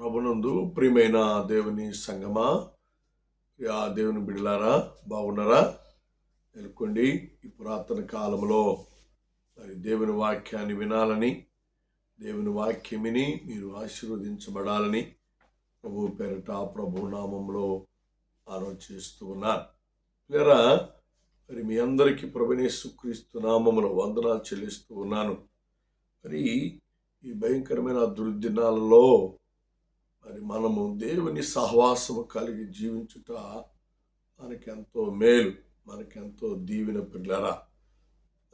ప్రభునందు ప్రియమైన దేవుని సంగమా ఆ దేవుని బిడ్డలారా బాగున్నారా? ఎలుకోండి ఈ పురాతన కాలంలో మరి దేవుని వాక్యాన్ని వినాలని దేవుని వాక్యం విని మీరు ఆశీర్వదించబడాలని ప్రభు పేరట ప్రభు నామంలో ఆలోచిస్తూ ఉన్నారు లేరా మరి మీ అందరికీ ప్రభునేసుక్రీస్తు నామములో వందనాలు చెల్లిస్తూ ఉన్నాను. మరి ఈ భయంకరమైన దుర్దినాలలో మరి మనము దేవుని సహవాసము కలిగి జీవించుట మనకెంతో మేలు మనకెంతో దీవెన పిల్లరా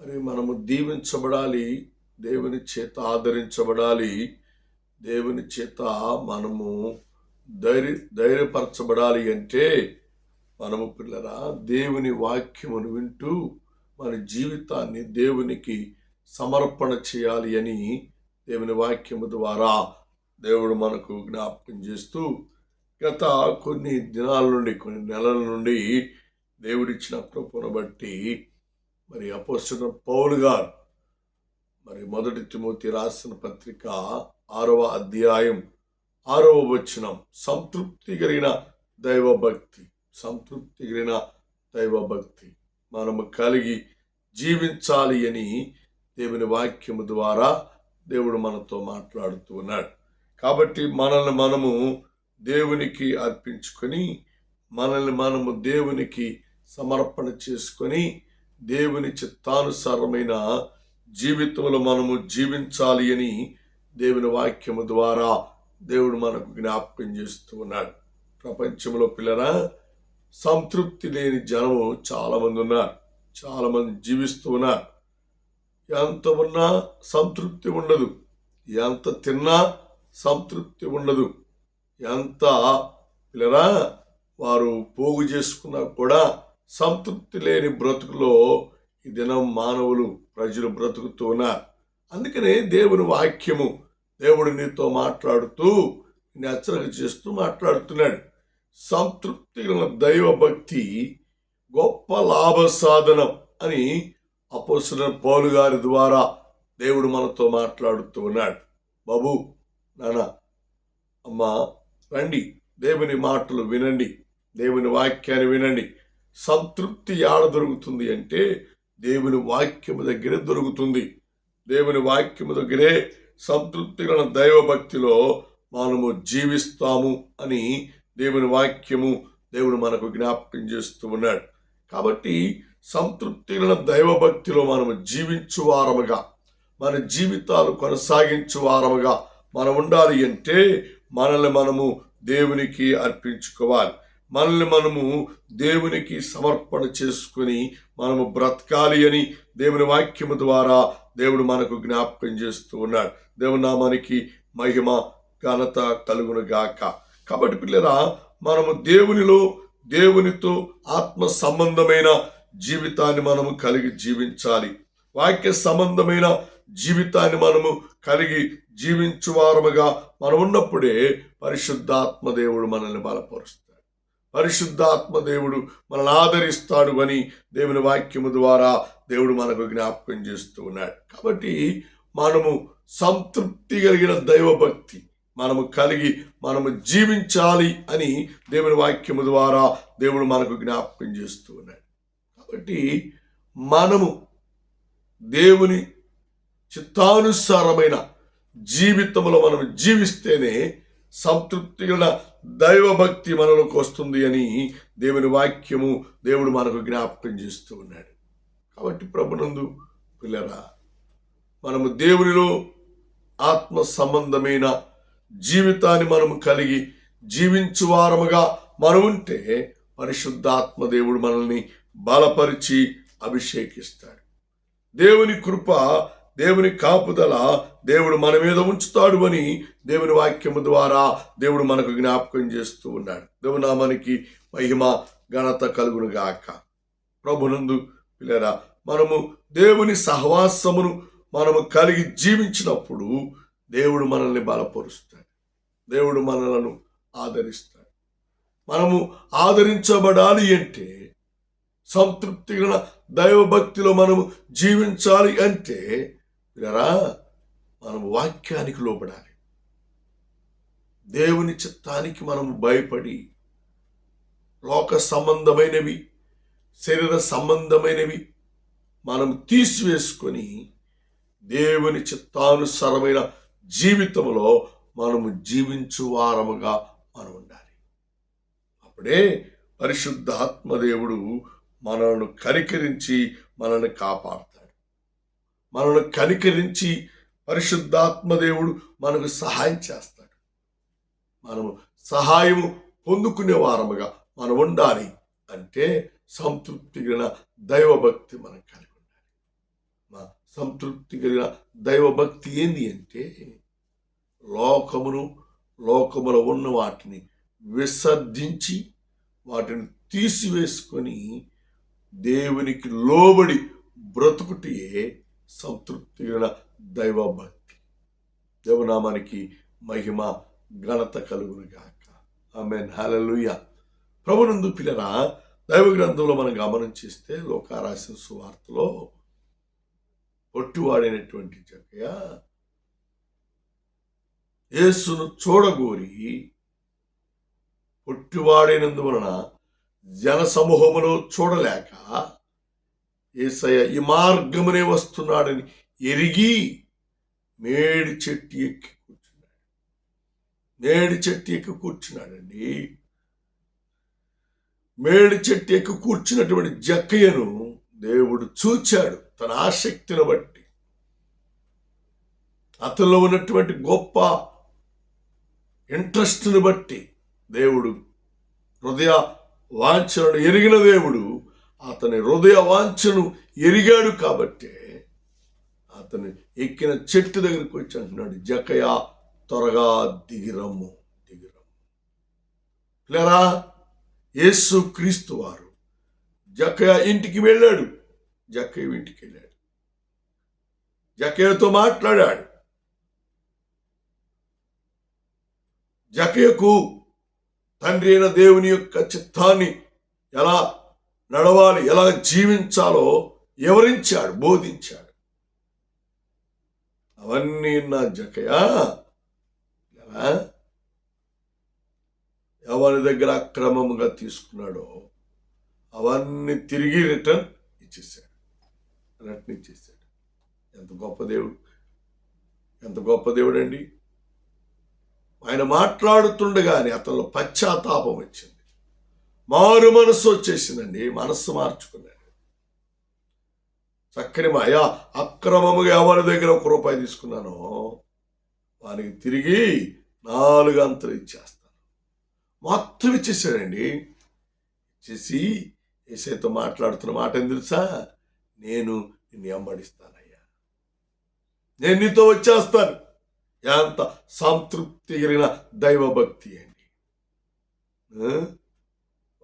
మరి మనము దీవించబడాలి దేవుని చేత ఆదరించబడాలి దేవుని చేత మనము ధైర్య ధైర్యపరచబడాలి అంటే మనము పిల్లరా దేవుని వాక్యమును వింటూ మన జీవితాన్ని దేవునికి సమర్పణ చేయాలి అని దేవుని వాక్యము ద్వారా దేవుడు మనకు జ్ఞాపకం చేస్తూ గత కొన్ని దినాల నుండి కొన్ని నెలల నుండి దేవుడిచ్చిన కృపను బట్టి మరి అపోస్తున్న పౌలు గారు మరి మొదటి తిమోతి రాసిన పత్రిక ఆరవ అధ్యాయం ఆరవ వచనం సంతృప్తి కలిగిన దైవభక్తి సంతృప్తి కలిగిన దైవభక్తి మనము కలిగి జీవించాలి అని దేవుని వాక్యము ద్వారా దేవుడు మనతో మాట్లాడుతూ ఉన్నాడు. కాబట్టి మనల్ని మనము దేవునికి అర్పించుకొని మనల్ని మనము దేవునికి సమర్పణ చేసుకొని దేవుని చిత్తానుసారమైన జీవితంలో మనము జీవించాలి అని దేవుని వాక్యము ద్వారా దేవుడు మనకు జ్ఞాపకం చేస్తూ ఉన్నాడు. ప్రపంచంలో పిల్లరా సంతృప్తి లేని జనము చాలామంది ఉన్నారు. చాలామంది జీవిస్తూ ఉన్నారు. ఎంత ఉన్నా సంతృప్తి ఉండదు. ఎంత తిన్నా సంతృప్తి ఉండదు. ఎంత పిల్లరా వారు పోగు చేసుకున్నా కూడా సంతృప్తి లేని బ్రతుకులో ఈ దినం మానవులు ప్రజలు బ్రతుకుతూ ఉన్నారు అందుకనే దేవుని వాక్యము దేవుడు నీతో మాట్లాడుతూ నిన్ను హెచ్చరిక చేస్తూ మాట్లాడుతున్నాడు. సంతృప్తి గల దైవభక్తి గొప్ప లాభ సాధనం అని అపోసిన పౌలు గారి ద్వారా దేవుడు మనతో మాట్లాడుతూ ఉన్నాడు. బాబు నాన్న అమ్మా రండి. దేవుని మాటలు వినండి. దేవుని వాక్యాన్ని వినండి. సంతృప్తి ఆడ దొరుకుతుంది అంటే దేవుని వాక్యము దగ్గరే దొరుకుతుంది. దేవుని వాక్యము దగ్గరే సంతృప్తి గల దైవభక్తిలో మనము జీవిస్తాము అని దేవుని వాక్యము దేవుడు మనకు జ్ఞాపకం చేస్తూ ఉన్నాడు. కాబట్టి సంతృప్తి గల దైవభక్తిలో మనము జీవించువారముగా మన జీవితాలు కొనసాగించు వారముగా మనం ఉండాలి అంటే మనల్ని మనము దేవునికి అర్పించుకోవాలి. మనల్ని మనము దేవునికి సమర్పణ చేసుకుని మనము బ్రతకాలి అని దేవుని వాక్యము ద్వారా దేవుడు మనకు జ్ఞాపకం చేస్తూ ఉన్నాడు. దేవుని నామానికి మహిమ ఘనత కలుగును గాక. కాబట్టి పిల్లరా మనము దేవునిలో దేవునితో ఆత్మ సంబంధమైన జీవితాన్ని మనము కలిగి జీవించాలి. వాక్య సంబంధమైన జీవితాన్ని మనము కలిగి జీవించువారముగా మనం ఉన్నప్పుడే పరిశుద్ధాత్మ దేవుడు మనల్ని బలపరుస్తాడు. పరిశుద్ధాత్మ దేవుడు మనల్ని ఆదరిస్తాడు అని దేవుని వాక్యము ద్వారా దేవుడు మనకు జ్ఞాపకం చేస్తూ ఉన్నాడు. కాబట్టి మనము సంతృప్తి కలిగిన దైవభక్తి మనము కలిగి మనము జీవించాలి అని దేవుని వాక్యము ద్వారా దేవుడు మనకు జ్ఞాపకం చేస్తూ ఉన్నాడు. కాబట్టి మనము దేవుని చిత్తానుసారమైన జీవితంలో మనం జీవిస్తేనే సంతృప్తి గల దైవభక్తి మనలోకి వస్తుంది అని దేవుని వాక్యము దేవుడు మనకు జ్ఞాపకం చేస్తూ ఉన్నాడు. కాబట్టి ప్రభునందు పిల్లరా మనము దేవునిలో ఆత్మ సంబంధమైన జీవితాన్ని మనము కలిగి జీవించువారముగా మనం ఉంటే పరిశుద్ధాత్మ దేవుడు మనల్ని బలపరిచి అభిషేకిస్తాడు. దేవుని కృప దేవుని కాపుదల దేవుడు మన మీద ఉంచుతాడు అని దేవుని వాక్యము ద్వారా దేవుడు మనకు జ్ఞాపకం చేస్తూ ఉన్నాడు. దేవునామానికి మహిమ ఘనత కలుగును గాక. ప్రభునందు పిల్లరా మనము దేవుని సహవాసమును మనము కలిగి జీవించినప్పుడు దేవుడు మనల్ని బలపరుస్తాడు. దేవుడు మనలను ఆదరిస్తాడు. మనము ఆదరించబడాలి అంటే సంతృప్తిగా దైవభక్తిలో మనము జీవించాలి అంటే వినరా మనం వాక్యానికి లోపడాలి దేవుని చిత్తానికి మనం భయపడి లోక సంబంధమైనవి శరీర సంబంధమైనవి మనం తీసివేసుకొని దేవుని చిత్తానుసారమైన జీవితంలో మనము జీవించు వారముగా మనం ఉండాలి. అప్పుడే పరిశుద్ధాత్మదేవుడు మనల్ని కనికరించి మనల్ని కాపాడుతాడు. మనల్ని కనికరించి పరిశుద్ధాత్మదేవుడు మనకు సహాయం చేస్తాడు. మనము సహాయము పొందుకునే వారముగా మనం ఉండాలి అంటే సంతృప్తి కలిగిన దైవభక్తి మనం కలిగి ఉండాలి. మా సంతృప్తి కలిగిన దైవభక్తి ఏంది అంటే లోకమును లోకములో ఉన్న వాటిని విసర్జించి వాటిని తీసివేసుకొని దేవునికి లోబడి బ్రతుకుటే సంతృప్తి దైవ దైవభక్తి. దేవనామానికి మహిమ ఘనత కలుగునుగాక ఆమె హల్లెలూయా. ప్రభునందు పిల్లరా దైవ గ్రంథంలో మనం గమనం చేస్తే లోకారాసిన సువార్తలో పొట్టివాడైనటువంటి జక్కయ్య యేసును చూడగోరి పొట్టివాడైనందువలన జన సమూహములో చూడలేక ఏసయ్య ఈ మార్గమునే వస్తున్నాడని ఎరిగి మేడి చెట్టు ఎక్కి కూర్చున్నాడు. మేడి చెట్టు ఎక్కి కూర్చున్నాడండి. మేడి చెట్టు ఎక్కి కూర్చున్నటువంటి జక్కయ్యను దేవుడు చూచాడు తన ఆసక్తిని బట్టి. అతనిలో ఉన్నటువంటి గొప్ప ఇంట్రెస్ట్ని బట్టి దేవుడు హృదయ వాంఛనను ఎరిగిన దేవుడు అతని హృదయ వాంఛను ఎరిగాడు కాబట్టే అతను ఎక్కిన చెట్టు దగ్గరికి వచ్చి అంటున్నాడు జకయ త్వరగా దిగిరమ్ము దిగిరమ్ము. లేరా యేసు క్రీస్తు వారు జకయ ఇంటికి వెళ్ళాడు జకయ ఇంటికి వెళ్ళాడు. జకయతో మాట్లాడాడు జకయకు తండ్రి అయిన దేవుని యొక్క చిత్తాన్ని ఎలా నడవాలి ఎలా జీవించాలో వివరించాడు బోధించాడు. అవన్నీ నా జకయ. ఎవరి దగ్గర అక్రమంగా తీసుకున్నాడో అవన్నీ తిరిగి రిటర్న్ ఇచ్చేసాడు రిటర్న్ ఇచ్చేసాడు ఎంత గొప్ప దేవుడు. ఎంత గొప్ప దేవుడు అండి ఆయన మాట్లాడుతుండగానే అతను పశ్చాత్తాపం వచ్చింది. మారు మనస్సు వచ్చేసిందండి. మనస్సు మార్చుకున్నాడు. చక్కని మాయా అక్రమముగా ఎవరి దగ్గర ఒక రూపాయి తీసుకున్నానో వానికి తిరిగి నాలుగు అంతలు ఇచ్చేస్తాను. మొత్తం ఇచ్చేసాడండి. ఇచ్చేసి ఏసైతో మాట్లాడుతున్న మాట ఏం తెలుసా? నేను నిన్ను ఎంబడిస్తానయ్యా నేను నీతో వచ్చేస్తాను. ఎంత సంతృప్తి కలిగిన దైవభక్తి అండి.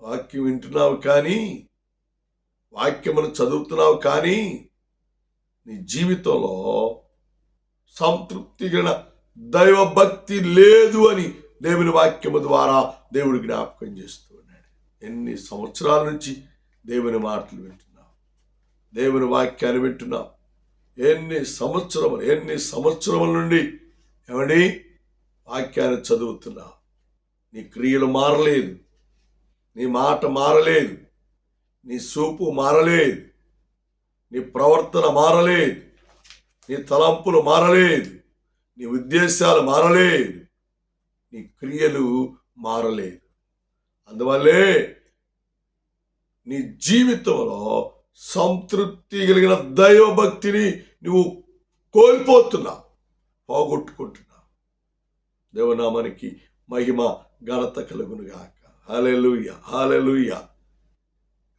వాక్యం వింటున్నావు కానీ వాక్యమును చదువుతున్నావు కానీ నీ జీవితంలో సంతృప్తి దైవభక్తి లేదు అని దేవుని వాక్యము ద్వారా దేవుడు జ్ఞాపకం చేస్తూ ఉన్నాడు. ఎన్ని సంవత్సరాల నుంచి దేవుని మాటలు వింటున్నావు? దేవుని వాక్యాన్ని వింటున్నావు? ఎన్ని సంవత్సరములు ఎన్ని సంవత్సరముల నుండి ఏమండి? వాక్యాన్ని చదువుతున్నావు. నీ క్రియలు మారలేదు. నీ మాట మారలేదు. నీ చూపు మారలేదు. నీ ప్రవర్తన మారలేదు. నీ తలంపులు మారలేదు. నీ ఉద్దేశాలు మారలేదు. నీ క్రియలు మారలేదు. అందువల్లే నీ జీవితంలో సంతృప్తి కలిగిన దైవభక్తిని నువ్వు కోల్పోతున్నా పోగొట్టుకుంటున్నా. దేవనామానికి మహిమ ఘనత కలుగునుగాక. హాలెలుయ హాలెలుయ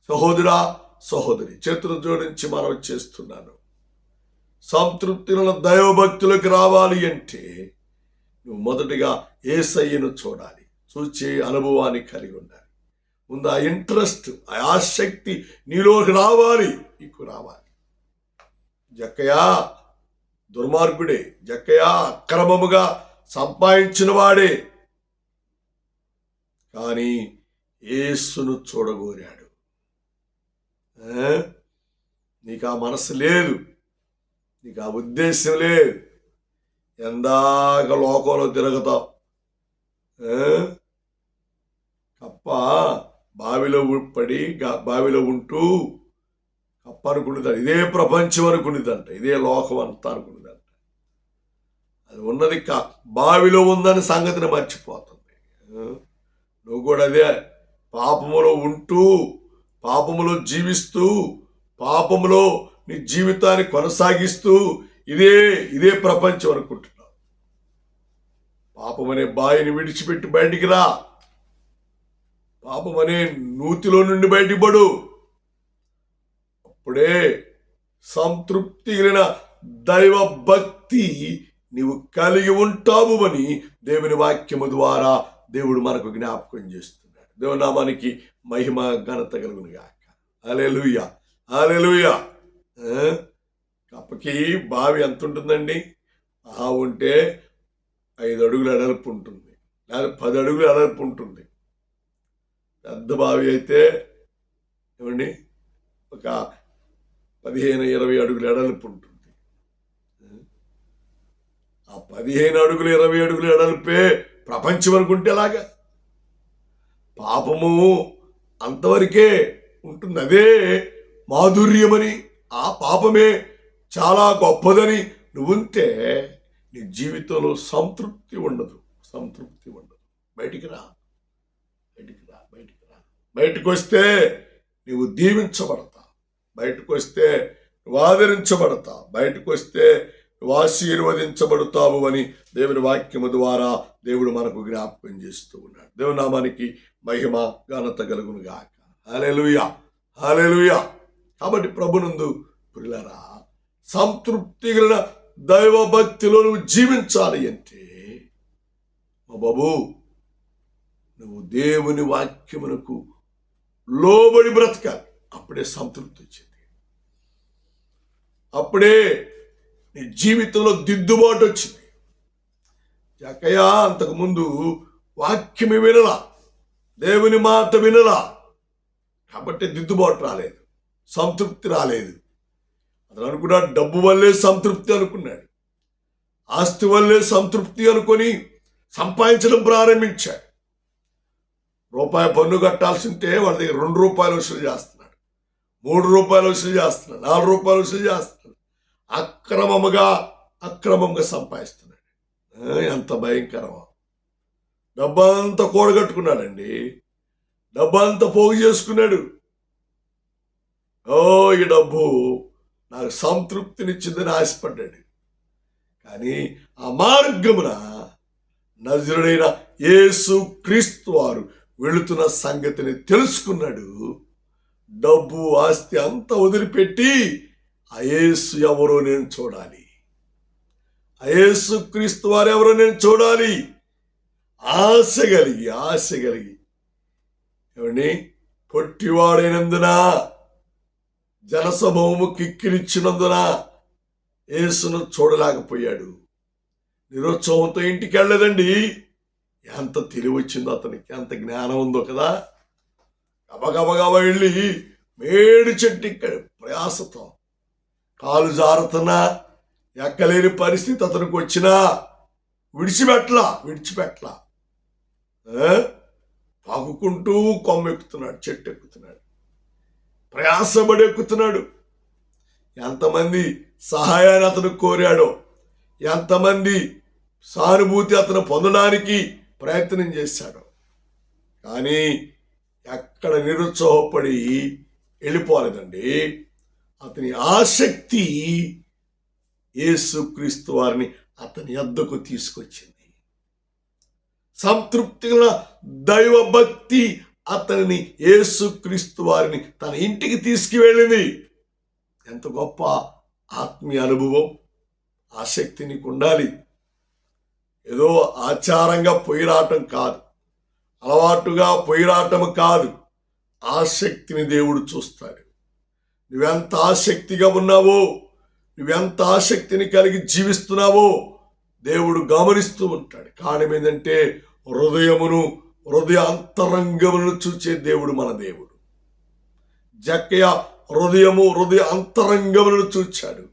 సహోదరా సహోదరి చేతులు జోడించి మనం చేస్తున్నాను. సంతృప్తిలో దైవభక్తులకు రావాలి అంటే నువ్వు మొదటిగా ఏసయ్యను చూడాలి. చూచే అనుభవాన్ని కలిగి ఉండాలి. ముందు ఆ ఇంట్రెస్ట్ ఆ ఆసక్తి నీలోకి రావాలి నీకు రావాలి. జక్కయా దుర్మార్గుడే జక్కయా అక్రమముగా సంపాదించిన వాడే. కానీ యేసును చూడగోరాడు. ఆ? నీకు ఆ మనసు లేదు. నీకు ఆ ఉద్దేశం లేదు. ఎందాక లోకంలో తిరుగుతావు. కప్ప బావిలో పడి బావిలో ఉంటూ కప్ప అనుకునేదంట ఇదే ప్రపంచం అనుకునేదంట ఇదే లోకం అంతా అనుకునేదంట అది ఉన్నది కా బావిలో ఉందని సంగతిని మర్చిపోతుంది. నువ్వు కూడా అదే. పాపములో ఉంటూ పాపములో జీవిస్తూ పాపములో నీ జీవితాన్ని కొనసాగిస్తూ ఇదే ఇదే ప్రపంచం అనుకుంటున్నావు. పాపం అనే బావిని విడిచిపెట్టి బయటికి రా. పాపం అనే నూతిలో నుండి బయటికి పడు. అప్పుడే సంతృప్తి కలిగిన దైవ భక్తి నీవు కలిగి ఉంటావు అని దేవుని వాక్యము ద్వారా దేవుడు మనకు జ్ఞాపకం చేస్తున్నాడు. దేవనామానికి మహిమ ఘనత కలుగును గాక అలెలుయ అలెలుయ కప్పకి బావి ఎంత ఉంటుందండి? ఆ ఉంటే ఐదు అడుగులు ఎడల్పు ఉంటుంది. లేదా పది అడుగులు అడల్పు ఉంటుంది. పెద్ద బావి అయితే ఏమండి? ఒక పదిహేను ఇరవై అడుగులు ఎడల్పు ఉంటుంది. ఆ పదిహేను అడుగులు ఇరవై అడుగులు ఎడల్పే ప్రపంచం అనుకుంటే ఎలాగా? పాపము అంతవరకే ఉంటుంది. అదే మాధుర్యమని ఆ పాపమే చాలా గొప్పదని నువ్వుంటే నీ జీవితంలో సంతృప్తి ఉండదు. సంతృప్తి ఉండదు. బయటికి రా. బయటికి రా. బయటికి రా. బయటకు వస్తే నువ్వు దీవించబడతా బయటకు వస్తే నువ్వు ఆదరించబడతా బయటకు వస్తే నువ్వు ఆశీర్వదించబడతావు అని దేవుని వాక్యము ద్వారా దేవుడు మనకు జ్ఞాపకం చేస్తూ ఉన్నాడు. దేవుని నామానికి మహిమ ఘనత కలుగును గాక. హలెలుయా హలెలుయా కాబట్టి ప్రభునందు పిల్లరా సంతృప్తి కలిగిన దైవభక్తిలో నువ్వు జీవించాలి అంటే మా బాబు నువ్వు దేవుని వాక్యమునకు లోబడి బ్రతకాలి. అప్పుడే సంతృప్తి వచ్చింది. అప్పుడే నీ జీవితంలో దిద్దుబాటు వచ్చింది. జకయ్య అంతకుముందు వాక్యమే వినలా దేవుని మాట వినలా. కాబట్టి దిద్దుబాటు రాలేదు సంతృప్తి రాలేదు. అతను అనుకున్నాడు డబ్బు వల్లే సంతృప్తి అనుకున్నాడు. ఆస్తి వల్లే సంతృప్తి అనుకొని సంపాదించడం ప్రారంభించాడు. రూపాయి పన్ను కట్టాల్సి ఉంటే వాళ్ళ దగ్గర రెండు రూపాయలు వసూలు చేస్తున్నాడు. మూడు రూపాయలు వసూలు చేస్తున్నాడు. నాలుగు రూపాయలు వసూలు చేస్తున్నాడు. అక్రమముగా అక్రమంగా సంపాదిస్తున్నాడు. ఎంత భయంకరమో. డబ్బంతా కూడగట్టుకున్నాడండి. డబ్బంతా పోగు చేసుకున్నాడు. ఓ ఈ డబ్బు నాకు సంతృప్తినిచ్చిందని ఆశపడ్డాడు. కానీ ఆ మార్గమున నజరుడైన యేసు క్రీస్తు వారు వెళుతున్న సంగతిని తెలుసుకున్నాడు. డబ్బు ఆస్తి అంతా వదిలిపెట్టి అయేసు ఎవరో నేను చూడాలి. అయేసు క్రీస్తు వారు ఎవరో నేను చూడాలి. ఆశ కలిగి ఆశ కలిగి. ఏమండి పొట్టివాడైనందున జనసమూహము కిక్కిరిచ్చినందున యేసును చూడలేకపోయాడు. నిరుత్సవంతో ఇంటికి వెళ్ళలేదండి ఎంత తెలివి వచ్చిందో అతనికి ఎంత జ్ఞానం ఉందో కదా. గబగబగబ వెళ్ళి మేడి చెట్టు ఇక్కడ ప్రయాసతో కాలు జారుతున్నా ఎక్కలేని పరిస్థితి అతనికి వచ్చినా విడిచిపెట్టలా విడిచిపెట్టలా. ఆ? పాకుకుంటూ కొమ్మ ఎక్కుతున్నాడు చెట్టు ఎక్కుతున్నాడు ప్రయాసపడి ఎక్కుతున్నాడు ఎంతమంది సహాయాన్ని అతను కోరాడో ఎంతమంది సానుభూతి అతను పొందడానికి ప్రయత్నం చేశాడు. కానీ ఎక్కడ నిరుత్సాహపడి వెళ్ళిపోలేదండి. అతని ఆసక్తి యేసుక్రీస్తు వారిని అతని అద్దకు తీసుకొచ్చింది. సంతృప్తిగా దైవభక్తి దైవ భక్తి అతనిని యేసుక్రీస్తు వారిని తన ఇంటికి తీసుకువెళ్ళింది. ఎంత గొప్ప ఆత్మీయ అనుభవం ఆసక్తి నీకు ఉండాలి. ఏదో ఆచారంగా పొయ్యిరాటం కాదు అలవాటుగా పొయ్యిరాటం కాదు. ఆసక్తిని దేవుడు చూస్తాడు. నువ్వెంత ఆసక్తిగా ఉన్నావో నువ్వెంత ఆసక్తిని కలిగి జీవిస్తున్నావో దేవుడు గమనిస్తూ ఉంటాడు. కారణం ఏంటంటే హృదయమును హృదయ అంతరంగమును చూచే దేవుడు మన దేవుడు. జక్కయ్య హృదయము హృదయ అంతరంగమును చూచాడు.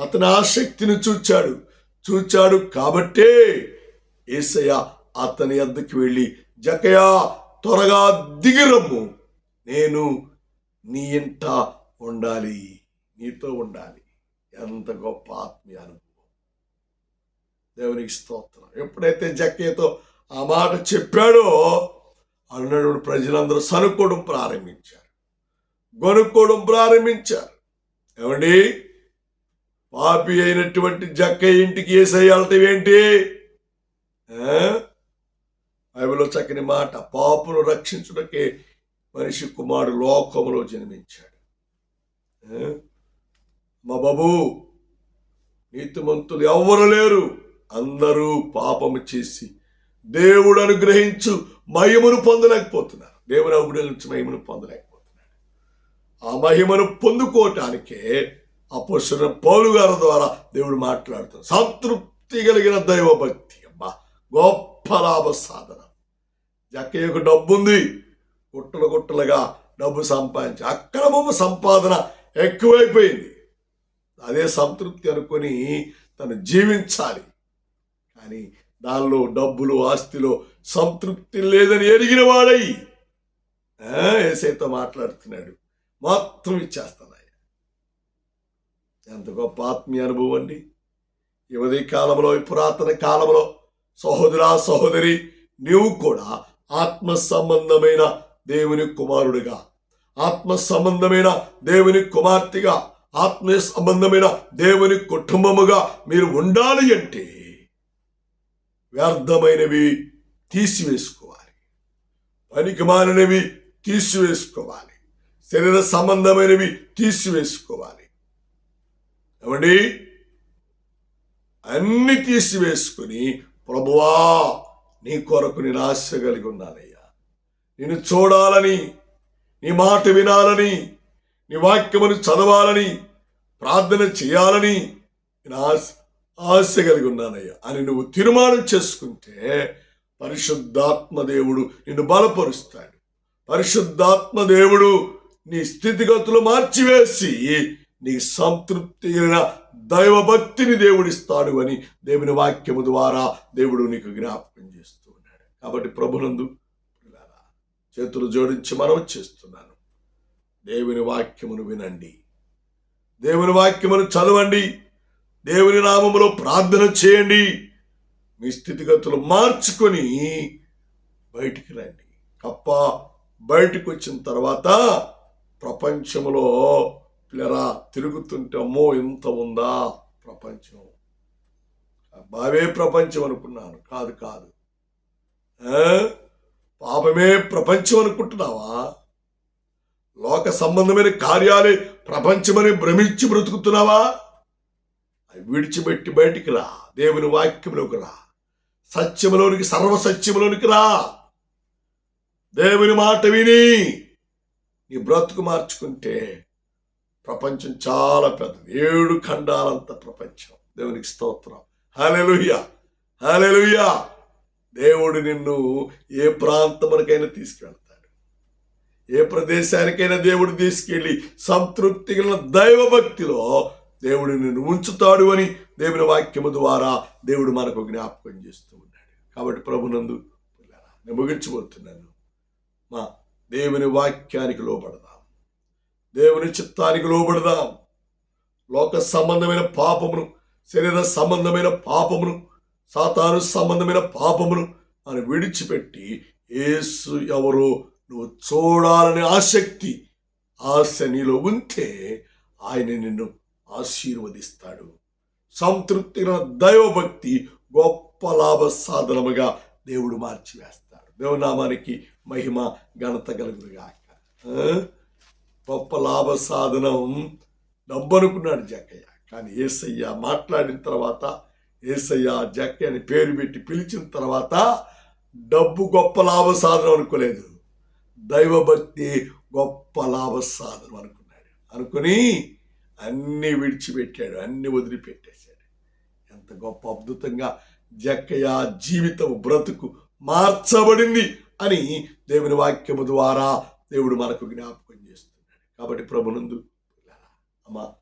అతని ఆసక్తిని చూచాడు. చూచాడు కాబట్టే ఏసయ్య అతని వద్దకు వెళ్ళి జకయా త్వరగా దిగిరమ్ము నేను నీ ఇంట ఉండాలి. నీతో ఉండాలి. ఎంత గొప్ప ఆత్మీయ అనుభవం. దేవునికి స్తోత్రం. ఎప్పుడైతే జక్కయ్యతో ఆ మాట చెప్పాడో అన్నాడు ప్రజలందరూ సనుక్కోవడం ప్రారంభించారు. గొనుక్కోవడం ప్రారంభించారు. ఏమండి? పాపి అయినటువంటి జక్కయ్య ఇంటికి ఏసయ్యాలటం ఏంటి? బైబిల్లో చక్కని మాట పాపును రక్షించుటకే మనిషి కుమారుడు లోకంలో జన్మించాడు. మా బాబు నీతిమంతులు ఎవ్వరు లేరు. అందరూ పాపము చేసి దేవుడు అనుగ్రహించు మహిమను పొందలేకపోతున్నారు. దేవుడు అనుగ్రహించి మహిమను పొందలేకపోతున్నారు. ఆ మహిమను పొందుకోవటానికే అపోసిన పౌలు గారి ద్వారా దేవుడు మాట్లాడుతాడు సంతృప్తి కలిగిన దైవభక్తి అమ్మా. గొప్ప లాభ సాధన. జక్కయ్యకు డబ్బు ఉంది గుట్టలు గుట్టలుగా డబ్బు సంపాదించి అక్రమము సంపాదన ఎక్కువైపోయింది. అదే సంతృప్తి అనుకొని తను జీవించాలి. కానీ దానిలో డబ్బులు ఆస్తిలో సంతృప్తి లేదని ఎరిగిన వాడై ఏసైతో మాట్లాడుతున్నాడు. మొత్తం ఇచ్చేస్తున్నాయి ఎంత గొప్ప ఆత్మీయ అనుభవం అండి. యువతి కాలంలో ఈ పురాతన కాలంలో సహోదరా సహోదరి నీవు కూడా ఆత్మ సంబంధమైన దేవుని కుమారుడిగా ఆత్మ సంబంధమైన దేవుని కుమార్తెగా ఆత్మీయ సంబంధమైన దేవుని కుటుంబముగా మీరు ఉండాలి అంటే వ్యర్థమైనవి తీసివేసుకోవాలి. పనికి మారినవి తీసివేసుకోవాలి. శరీర సంబంధమైనవి తీసివేసుకోవాలి. ఏమండి? అన్ని తీసివేసుకుని ప్రభువా నీ కొరకు నేను ఆశ కలిగి ఉన్నానయ్యా. నేను చూడాలని నీ మాట వినాలని నీ వాక్యమును చదవాలని ప్రార్థన చేయాలని నేను ఆశ ఆశ కలిగి ఉన్నానయ్యా. అని నువ్వు తీర్మానం చేసుకుంటే పరిశుద్ధాత్మ దేవుడు నిన్ను బలపరుస్తాడు. పరిశుద్ధాత్మ దేవుడు నీ స్థితిగతులు మార్చివేసి నీ సంతృప్తి అయిన దైవభక్తిని దేవుడిస్తాడు అని దేవుని వాక్యము ద్వారా దేవుడు నీకు జ్ఞాపకం చేస్తూ ఉన్నాడు. కాబట్టి ప్రభునందు చేతులు జోడించి మనం చేస్తున్నాను. దేవుని వాక్యమును వినండి. దేవుని వాక్యమును చదవండి. దేవుని నామములో ప్రార్థన చేయండి. మీ స్థితిగతులు మార్చుకొని బయటికి రండి. కప్ప బయటికి వచ్చిన తర్వాత ప్రపంచంలో పిల్లరా తిరుగుతుంటే అమ్మో ఇంత ఉందా ప్రపంచం? బావే ప్రపంచం అనుకున్నాను. కాదు కాదు. ఆ? పాపమే ప్రపంచం అనుకుంటున్నావా? లోక సంబంధమైన కార్యాలే ప్రపంచమని భ్రమించి బ్రతుకుతున్నావా? అవి విడిచిపెట్టి బయటికి రా. దేవుని వాక్యంలోకి రా. సత్యములోనికి సర్వ సత్యములోనికి రా. దేవుని మాట విని నీ బ్రతుకు మార్చుకుంటే ప్రపంచం చాలా పెద్దది. ఏడు ఖండాలంత ప్రపంచం. దేవునికి స్తోత్రం. హాలెలుయ్యా హాలెలుయ్యా దేవుడు నిన్ను ఏ ప్రాంతమునకైనా తీసుకెళ్తాడు. ఏ ప్రదేశానికైనా దేవుడు తీసుకెళ్ళి సంతృప్తి కలిగిన దైవభక్తిలో దేవుడు నిన్ను ఉంచుతాడు అని దేవుని వాక్యము ద్వారా దేవుడు మనకు జ్ఞాపకం చేస్తూ ఉన్నాడు. కాబట్టి ప్రభునందు నేను ముగించబోతున్నాను. మా దేవుని వాక్యానికి లోబడదాం. దేవుని చిత్తానికి లోబడదాం. లోక సంబంధమైన పాపమును శరీర సంబంధమైన పాపమును సాతాను సంబంధమైన పాపమును అని విడిచిపెట్టి ఏసు ఎవరు? నువ్వు చూడాలనే ఆసక్తి ఆశ నీలో ఉంటే ఆయన నిన్ను ఆశీర్వదిస్తాడు. సంతృప్తిన దైవభక్తి గొప్ప లాభ సాధనముగా దేవుడు మార్చివేస్తాడు. దేవనామానికి మహిమ ఘనత కలుగుగాక గొప్ప లాభ సాధనం డబ్బు అనుకున్నాడు జక్కయ్య కానీ ఏసయ్య మాట్లాడిన తర్వాత ఏసయ్య జక్కి అని పేరు పెట్టి పిలిచిన తర్వాత డబ్బు గొప్ప లాభ సాధనం అనుకోలేదు దైవభక్తి గొప్ప లాభ సాధనం అనుకున్నాడు. అనుకుని అన్నీ విడిచిపెట్టాడు అన్ని వదిలిపెట్టేశాడు. ఎంత గొప్ప అద్భుతంగా జక్కయ్య జీవితం బ్రతుకు మార్చబడింది అని దేవుని వాక్యము ద్వారా దేవుడు మనకు జ్ఞాపకం చేస్తున్నాడు. కాబట్టి ప్రభునందు అమ్మా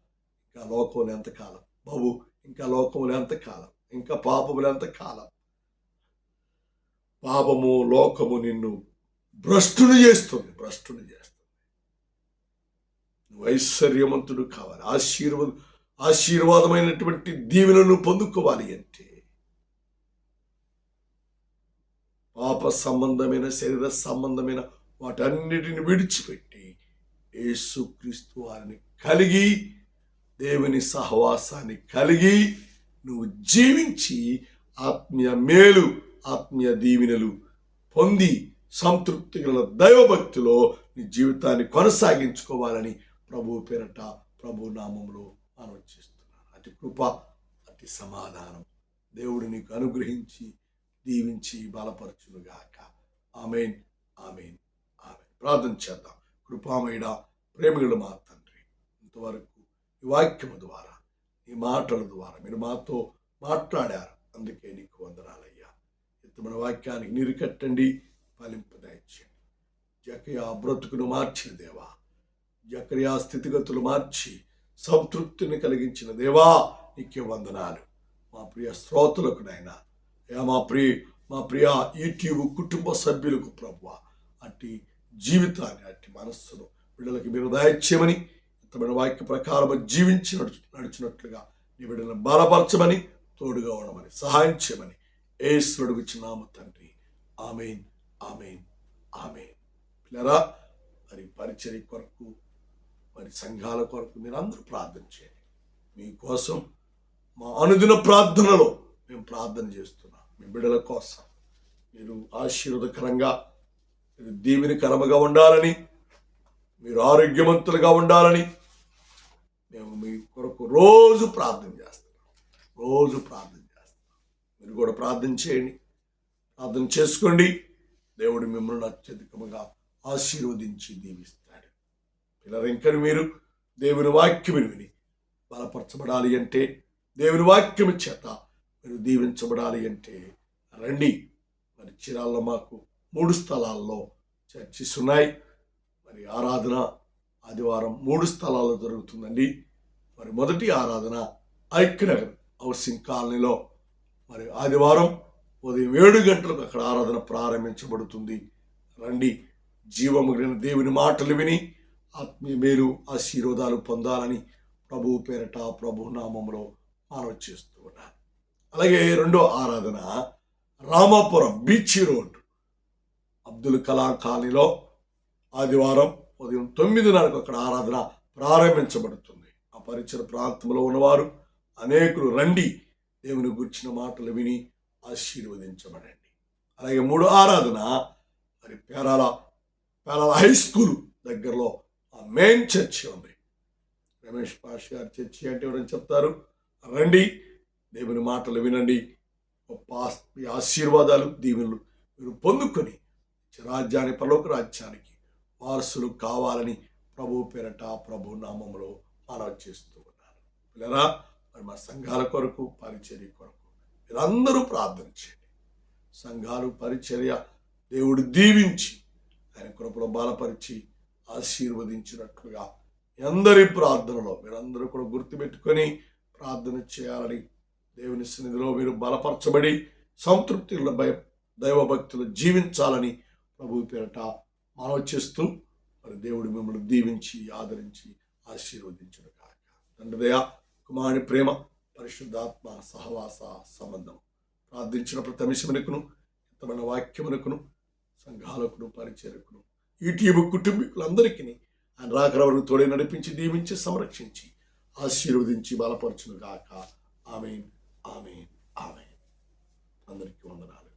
ఇంకా లోకంలో ఎంతకాలం? బాబు ఇంకా లోకములు ఎంతకాలం ఇంకా పాపములు ఎంతకాలం పాపము లోకము నిన్ను భ్రష్టుని చేస్తుంది భ్రష్టుని చేస్తుంది. నువ్వు ఐశ్వర్యవంతుడు కావాలి ఆశీర్వాద ఆశీర్వాదమైనటువంటి దీవెనను పొందుకోవాలి అంటే పాప సంబంధమైన శరీర సంబంధమైన వాటన్నిటిని విడిచిపెట్టి యేసుక్రీస్తు వారిని కలిగి దేవుని సహవాసాన్ని కలిగి నువ్వు జీవించి ఆత్మీయ మేలు ఆత్మీయ దీవెనలు పొంది సంతృప్తి గల దైవభక్తిలో నీ జీవితాన్ని కొనసాగించుకోవాలని ప్రభు పేరట ప్రభు నామంలో మనం చేస్తున్నాను అతి కృప అతి సమాధానం. దేవుడు నీకు అనుగ్రహించి దీవించి బలపరచునుగాక. Amen amen amen. ప్రార్థన చేద్దాం. కృపామయుడ ప్రేమికుడు మా తండ్రి ఇంతవరకు ఈ వాక్యము ద్వారా ఈ మాటల ద్వారా మీరు మాతో మాట్లాడారు. అందుకే నీకు వందనాలయ్యా. ఇతమైన వాక్యానికి నీరు కట్టండి ఫలింపు దయచేయండి. జకయా బ్రతుకును మార్చిన దేవా జకరియా స్థితిగతులు మార్చి సంతృప్తిని కలిగించిన దేవా నీకే వందనాలు. మా ప్రియ శ్రోతలకు నాయనా అయ్యా మా ప్రియ మా ప్రియ యూట్యూబ్ కుటుంబ సభ్యులకు ప్రభు అట్టి జీవితాన్ని అట్టి మనస్సును బిడ్డలకి మీరు దయచేయమని ఉత్తమైన వాక్య ప్రకారం జీవించి నడుచు నడిచినట్లుగా నీ బిడ్డలను బలపరచమని తోడుగా ఉండమని సహాయం చేయమని ఏశ్వరుడు చిన్నాము తండ్రి. Amen amen amen. పిల్లరా మరి పరిచర్య కొరకు మరి సంఘాల కొరకు మీరు అందరూ ప్రార్థన చేయండి. మీకోసం మా అనుదిన ప్రార్థనలో మేము ప్రార్థన చేస్తున్నాం. మీ బిడ్డల కోసం మీరు ఆశీర్వదకరంగా మీరు దీవెనకరముగా ఉండాలని మీరు ఆరోగ్యవంతులుగా ఉండాలని మేము మీ కొరకు రోజు ప్రార్థన చేస్తున్నాం రోజు ప్రార్థన చేస్తున్నాం మీరు కూడా ప్రార్థన చేయండి. ప్రార్థన చేసుకోండి. దేవుడు మిమ్మల్ని అత్యధికంగా ఆశీర్వదించి దీవిస్తాడు. పిల్లలు ఇంకా మీరు దేవుని వాక్యం విని బలపరచబడాలి అంటే దేవుని వాక్యం చేత మీరు దీవించబడాలి అంటే రండి. మరి చీరాల్లో మాకు మూడు స్థలాల్లో చర్చిస్ ఉన్నాయి. మరి ఆరాధన ఆదివారం మూడు స్థలాల్లో జరుగుతుందండి. మరి మొదటి ఆరాధన ఐక్యనగర్ హౌసింగ్ కాలనీలో. మరి ఆదివారం ఉదయం ఏడు గంటలకు అక్కడ ఆరాధన ప్రారంభించబడుతుంది. రండి జీవమగిన దేవుని మాటలు విని ఆత్మీయ మేలు ఆశీర్వాదాలు పొందాలని ప్రభు పేరట ప్రభు నామంలో మనవి చేస్తూ ఉన్నారు అలాగే రెండో ఆరాధన రామాపురం బీచ్ రోడ్ అబ్దుల్ కలాం కాలనీలో ఆదివారం ఉదయం తొమ్మిదిన్నరకు అక్కడ ఆరాధన ప్రారంభించబడుతుంది. ఆ పరిచర ప్రాంతంలో ఉన్నవారు అనేకులు రండి దేవుని గుర్చిన మాటలు విని ఆశీర్వదించబడండి. అలాగే మూడు ఆరాధన మరి పేరాల పేరాల హై స్కూల్ దగ్గరలో ఆ మెయిన్ చర్చి ఉంది. రమేష్ పాష్ గారి చర్చి అంటే ఎవరైనా చెప్తారు? రండి దేవుని మాటలు వినండి గొప్ప ఆశీర్వాదాలు దీవెనలు మీరు పొందుకొని రాజ్యాన్ని పరలోక రాజ్యానికి వారసులు కావాలని ప్రభు పేరట ప్రభు నామంలో మనవి చేస్తూ ఉన్నారు. పిల్లరా మరి మా సంఘాల కొరకు పరిచర్య కొరకు మీరందరూ ప్రార్థన చేయండి. సంఘాలు పరిచర్య దేవుడు దీవించి ఆయన కృపలో బలపరిచి ఆశీర్వదించినట్లుగా అందరి ప్రార్థనలో మీరందరూ కూడా గుర్తుపెట్టుకొని ప్రార్థన చేయాలని దేవుని సన్నిధిలో మీరు బలపరచబడి సంతృప్తిలో భయ దైవభక్తులు జీవించాలని ప్రభు పేరట మనవి చేస్తూ మరి దేవుడు మిమ్మల్ని దీవించి ఆదరించి ఆశీర్వదించడు కాక తండ్రిదయ కుమారుని ప్రేమ పరిశుద్ధాత్మ సహవాస సంబంధం. ప్రార్థించిన ప్రతి అంశమునకును వాక్యమునకును సంఘాలకును పరిచయకును యూట్యూబ్ కుటుంబీకులందరికీ ఆయన రాకరవరకు తోడే నడిపించి దీవించి సంరక్షించి ఆశీర్వదించి బలపరచును గాక. Amen amen amen. అందరికీ వందనాలు.